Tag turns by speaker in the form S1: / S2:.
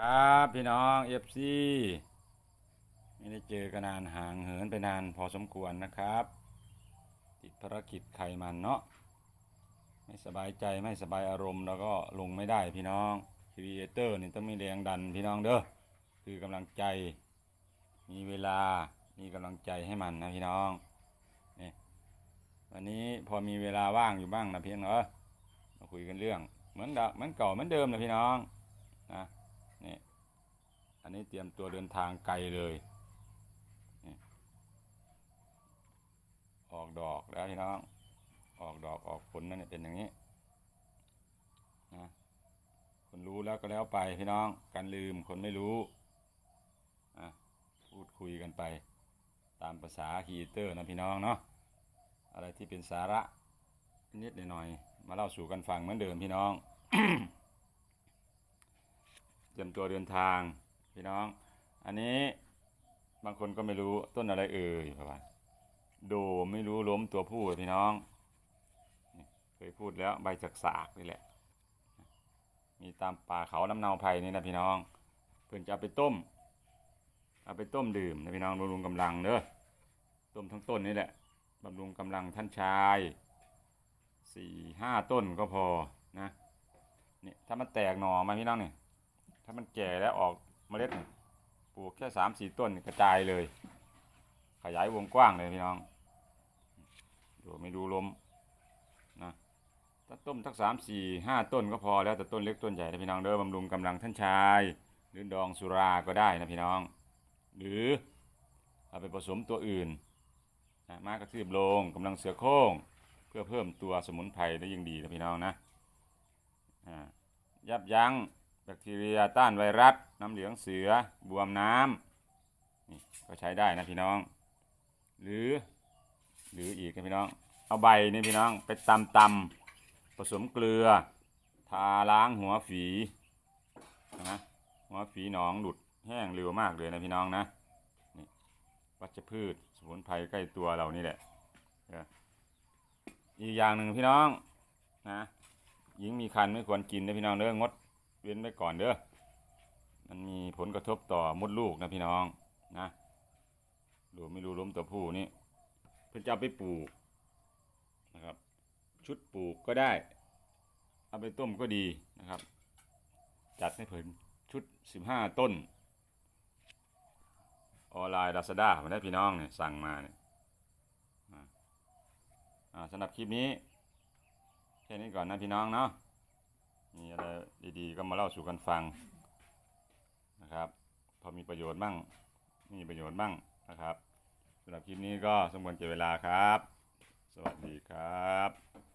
S1: ครับพี่น้องเอฟซีไม่ได้เจอกันนานห่างเหินไปนานพอสมควรนะครับ ติดภารกิจไขมันเนาะไม่สบายใจไม่สบายอารมณ์แล้วก็ลงไม่ได้พี่น้องครีเอเตอร์นี่ต้องมีแรงดันพี่น้องเด้อคือกำลังใจ มีเวลามีกำลังใจให้มันนะพี่น้องนี่วันนี้พอมีเวลาว่างอยู่บ้างนะพี่น้องเออมาคุยกันเรื่องเหมือนเดิมเหมือนเก่าเหมือนเดิมนะพี่น้องนะ อันนี้เตรียมตัวเดินทางไกลเลย ออกดอกแล้วพี่น้อง ออกดอกออกผลนั่นเป็นอย่างนี้นะคนรู้แล้วก็แล้วไปพี่น้องกันลืมคนไม่รู้อะพูดคุยกันไป ตามภาษาคีเตอร์นะพี่น้องเนาะ อะไรที่เป็นสาระนิดหน่อย มาเล่าสู่กันฟังเหมือนเดิมพี่น้องเตรียมตัวเดินทาง พี่น้อง อันนี้บางคนก็ไม่รู้ต้นอะไรเอ่ยประมาณโดไม่รู้ล้มตัวผู้พี่น้อง เคยพูดแล้วใบจากสากนี่แหละ มีตามป่าเขาลำเนาไผ่นี่นะพี่น้อง เพื่อนจะเอาไปต้ม เอาไปต้มดื่มนะพี่น้องบำรุงกำลังเด้อ ต้มทั้งต้นนี่แหละบำรุงกำลังท่านชายสี่ห้าต้นก็พอนะนี่ถ้ามันแตกหน่อมาพี่น้องเนี่ยถ้ามันแก่แล้วออก เมล็ดปลูกแค่สามสี่ต้นกระจายเลย ขยายวงกว้างเลยพี่น้องดูไม่ดูลมนะถ้าต้มทักสามสี่ห้าต้นก็พอแล้วแต่ต้นเล็กต้นใหญ่นะพี่น้องเด้อบำรุงกำลังท่านชาย หรือดองสุราก็ได้นะพี่น้อง หรือเอาไปผสมตัวอื่นนะมากระทืบลงกำลังเสือโคร่งเพื่อเพิ่มตัวสมุนไพรได้ยิ่งดีนะพี่น้องนะอ่ายับยั้งแบคทีเรียต้านไวรัส น้ำเหลืองเสือบวมน้ำนี่ก็ใช้ได้นะพี่น้อง หรือ หรืออีกนะพี่น้อง เอาใบนี่พี่น้องไปตำตำผสมเกลือ ทาล้างหัวฝีนะหัวฝีหนองหลุดแห้งเร็วมากเลยนะพี่น้องนะนี่วัชพืชสมุนไพรใกล้ตัวเรานี่แหละอออีกอย่างหนึ่งพี่น้องนะหญิงมีคันไม่ควรกินนะพี่น้องเด้องดเว้นไว้ก่อนเด้อ มันมีผลกระทบต่อมดลูกนะพี่น้องนะดูไม่รู้ล้มตัวผู้นี่เพื่อจะไปปลูกนะครับ ชุดปลูกก็ได้ เอาไปต้มก็ดีนะครับ จัดให้เพิ่นชุดสิบห้าต้น ออนไลน์ลาซาด้าผมได้พี่น้องเนี่ยสั่งมาเนี่ยสำหรับคลิปนี้ แค่นี้ก่อนนะพี่น้องเนาะมีอะไรดีๆ ก็มาเล่าสู่กันฟัง นะครับ พอมีประโยชน์บ้างไม่มีประโยชน์บ้างนะครับสำหรับคลิปนี้ก็สมควรเก็บเวลาครับ สวัสดีครับ